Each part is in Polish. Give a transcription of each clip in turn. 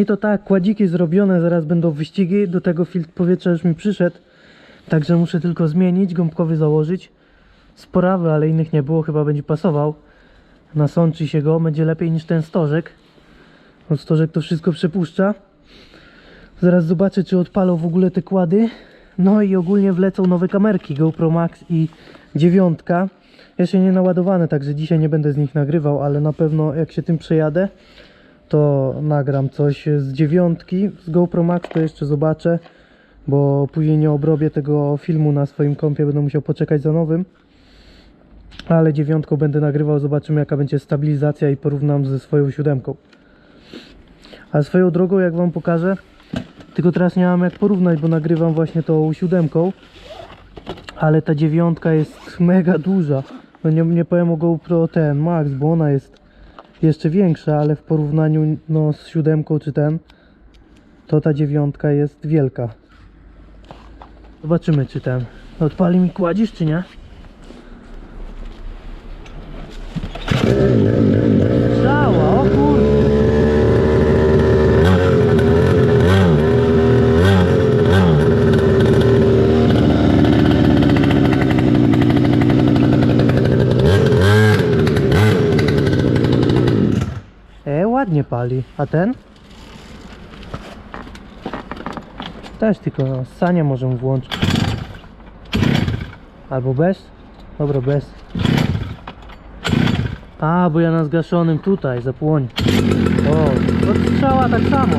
I to tak, kładziki zrobione, zaraz będą wyścigi, do tego filtr powietrza już mi przyszedł, także muszę tylko zmienić, gąbkowy założyć. Sporawy, ale innych nie było, chyba będzie pasował. Nasączy się go, będzie lepiej niż ten stożek. Bo stożek to wszystko przepuszcza. Zaraz zobaczę, czy odpalą w ogóle te kłady. No i ogólnie wlecą nowe kamerki GoPro Max i dziewiątka. Jeszcze nie naładowane, także dzisiaj nie będę z nich nagrywał, ale na pewno jak się tym przejadę, to nagram coś z dziewiątki. Z GoPro Max to jeszcze zobaczę, bo później nie obrobię tego filmu na swoim kompie, będę musiał poczekać za nowym. Ale dziewiątką będę nagrywał, zobaczymy jaka będzie stabilizacja i porównam ze swoją siódemką. A swoją drogą, jak wam pokażę, tylko teraz nie mam jak porównać, bo nagrywam właśnie tą siódemką, ale ta dziewiątka jest mega duża. No nie, nie powiem o GoPro ten Max, bo ona jest jeszcze większa, ale w porównaniu no, z siódemką czy ten, to ta dziewiątka jest wielka. Zobaczymy czy ten odpali mi kładzisz czy nie? Strzała, o kurde. E, ładnie pali. A ten? Też tylko sanie możemy włączyć. Albo bez? Dobra, bez. A, bo ja na zgaszonym tutaj, zapłoń. O, to strzała tak samo.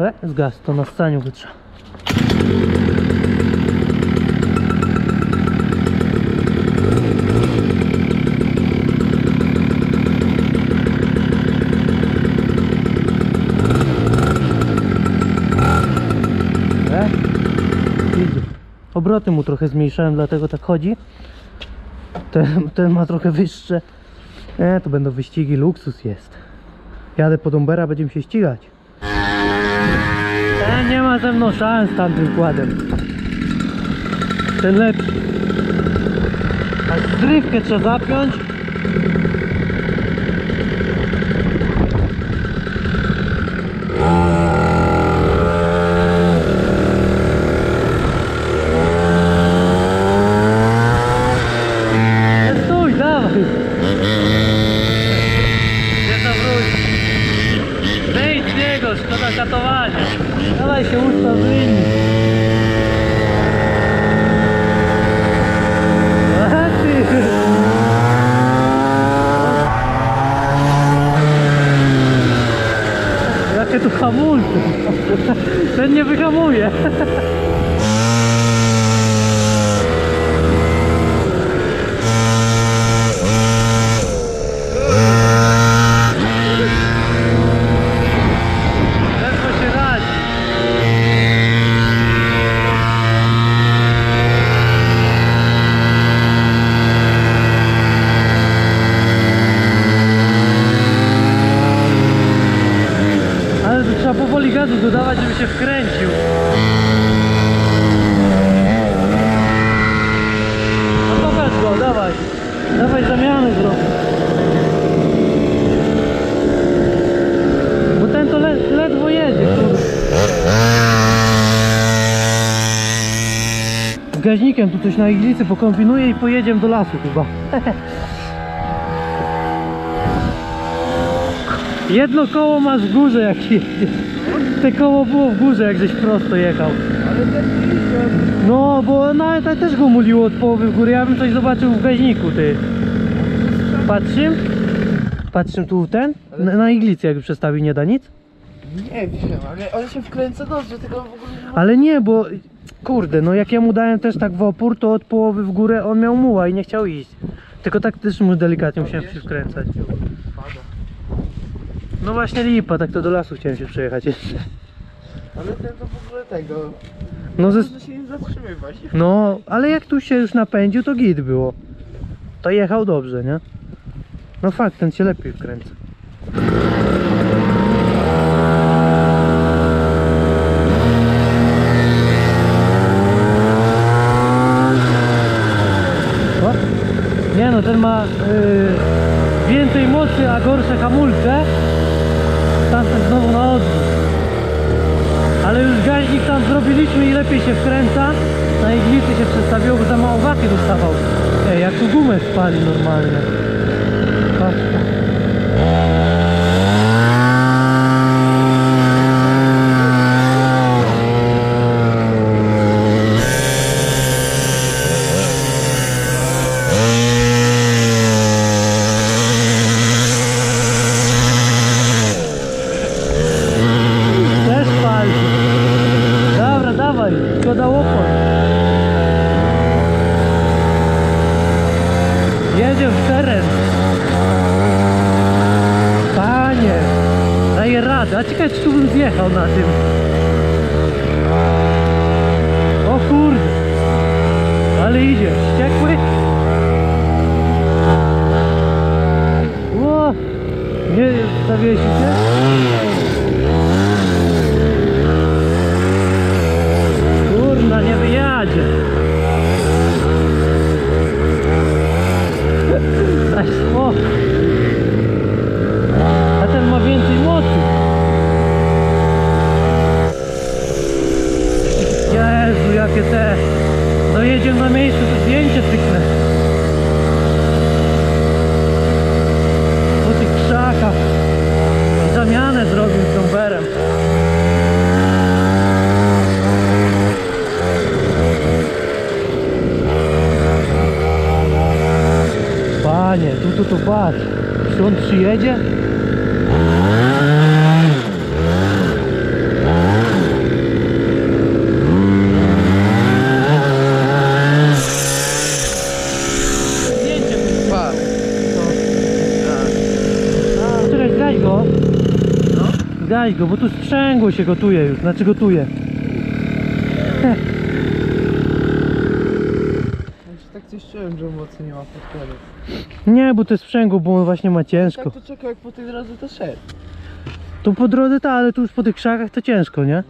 E, zgas, to na scaniu wytrza. E? Idzie. Obroty mu trochę zmniejszałem, dlatego tak chodzi. Ten, ten ma trochę wyższe. E, to będą wyścigi, luksus jest. Jadę po Dombera, będziemy się ścigać. E, nie ma ze mną szans tamtym kładem. Ten lepszy. A zrywkę trzeba zapiąć. E, Stój, dawaj! Nie zawróć! Niego, szkoda katowania! Dawaj się ustaw! Jakie tu hamulce! Ten nie wyhamuje! Gazu dodawać, żeby się wkręcił. No pokaż go, dawaj. Dawaj zamianę zrobić. Bo ten to le ledwo jedzie, kurde. Z gaźnikiem tu coś na iglicy pokombinuję i pojedziemy do lasu chyba. Jedno koło masz w górze jak jedziesz. Te koło było w górze jak żeś prosto jechał. Ale idzie. No bo na no, też go muliło od połowy w górę. Ja bym coś zobaczył w gaźniku ty. Patrzym? Patrzym tu ten? Na, na iglicy jakby przestawił nie da nic? Nie wiem, ale on się wkręca dobrze, tylko w ogóle nie ma... Ale nie, bo kurde, no jak ja mu dałem też tak w opór, to od połowy w górę on miał muła i nie chciał iść. Tylko tak też mu delikatnie musiałem się wkręcać. No właśnie lipa, tak to do lasu chciałem się przejechać jeszcze. Ale ten to w ogóle tego. No, ze... Się nie zatrzymywać. no ale jak tu się już napędził, to git było. To jechał dobrze, nie? No fakt, ten się lepiej wkręca. O? Nie no, ten ma yy, więcej mocy, a gorsze hamulce. Gaźnik tam zrobiliśmy i lepiej się wkręca. Na iglicy się przestawiło, bo za mało wachy dostawał. Ej, jak tu gumę spali normalnie. Patrz. Też pali. Dobra, dawaj, szkoda łopot. Jedzie w teren. Panie, daję radę. A ciekawe, czy tu bym zjechał na tym. O kurde. Ale idzie. Wściekły. Ło. Nie zawiesi się? Kurna, nie wyjadzie. Daj spokój. A ten ma więcej mocy. Jezu, jakie te... Dojedziemy na miejsce, to zdjęcie cyknę. Po tych krzakach. Zamianę zrobił z tomberem. Panie, tu, tu, tu, patrz. On przyjedzie? Zdjęcie Pa. Czekaj, zgaś go. No. Zgaś go, bo tu sprzęgło się gotuje już, znaczy gotuje. Znaczy, tak coś czułem, że mocy nie ma pod koniec. Nie, bo to jest sprzęgło, bo on właśnie ma ciężko. Tak to czekał jak po tej drodze to szedł. Tu po drodze ta, ale tu już po tych krzakach to ciężko, nie?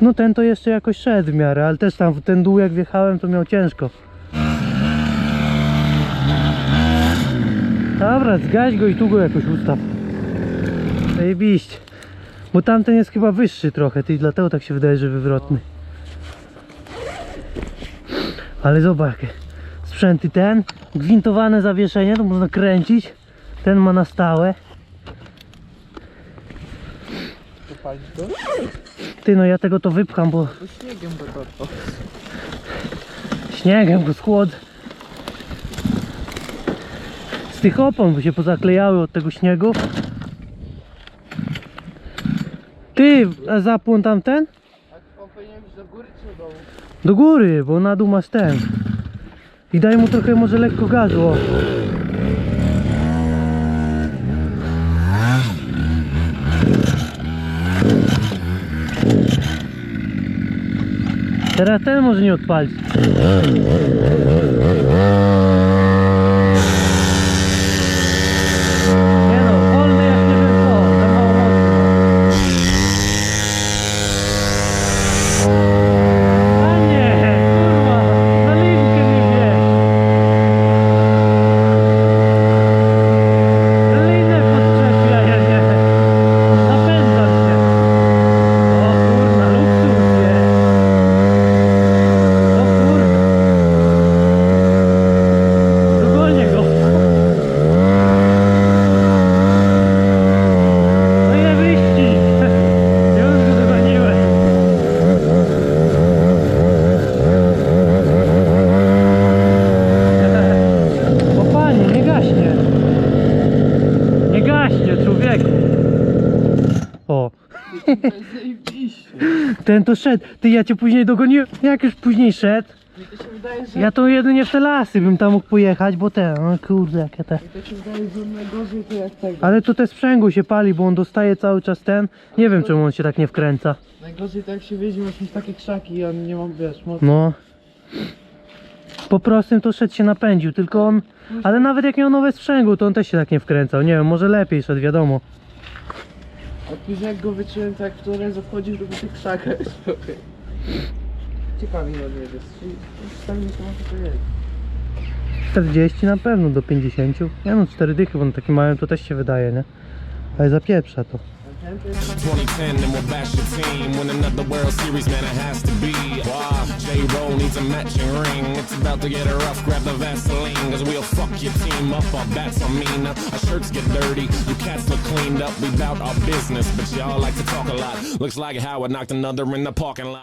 No ten to jeszcze jakoś szedł w miarę, ale też tam w ten dół jak wjechałem to miał ciężko. Dobra, zgaś go i tu go jakoś ustaw. Zajebiście. Bo tamten jest chyba wyższy trochę, ty dlatego tak się wydaje, że wywrotny. Ale zobacz jakie sprzęty ten, gwintowane zawieszenie, to można kręcić. Ten ma na stałe. Ty no ja tego to wypcham, bo śniegiem dotknął. śniegiem go schłod. Z tych opon by się pozaklejały od tego śniegu. Ty, a zapłon tamten? On powinien być do góry czy do dołu? Do góry, bo na dół masz ten. I daj mu trochę może lekko gazu. o. Teraz ten może nie odpalić. Nie no, wolny jak nie wiem co, za mało mocy ma. A nie, kurwa, na linkę nie wieź. Linę podczepia, ja nie. Napędzam się. O kurna, luksus jest. O kurna. Dogonię go. No i wyścig. Już go dogoniłem. O panie, nie gaśnie. Nie gaśnie, człowieku. O, To jest zajebiście. Ten to szedł. Ty, ja cię później dogoniłem. Jak już później szedł? Mi to się wydaje, że... Ja to jedynie w te lasy bym tam mógł pojechać, bo te, o kurde, jakie te. Mi to się wydaje, że najgorzej to jak tego. Ale to te sprzęgło się pali, bo on dostaje cały czas ten. Nie wiem czemu on się tak nie wkręca. Najgorzej to jak się wiedzie jakieś takie krzaki i on nie ma, wiesz, mocy. No. Po prostym to szedł się napędził, tylko on. Ale nawet jak miał nowe sprzęgło, to on też się tak nie wkręcał. Nie wiem, może lepiej szedł, wiadomo. A później jak go wyczułem, tak w której zachodzisz do tych krzakach. Ciekawi mnie odjedzie. Stawimy się może to jedzie. 40 na pewno do 50. Nie no, 4 dychy, bo on taki mały to też się wydaje, nie? Ale zapieprza to. 2010 and we'll bash your team. Win another World Series, man, it has to be. Wow, J-Roll needs a matching ring. It's about to get rough, grab the Vaseline. Cause we'll fuck your team up, our bats are mean. Our shirts get dirty, you cats look cleaned up. We bout our business, but y'all like to talk a lot. Looks like Howard knocked another in the parking lot.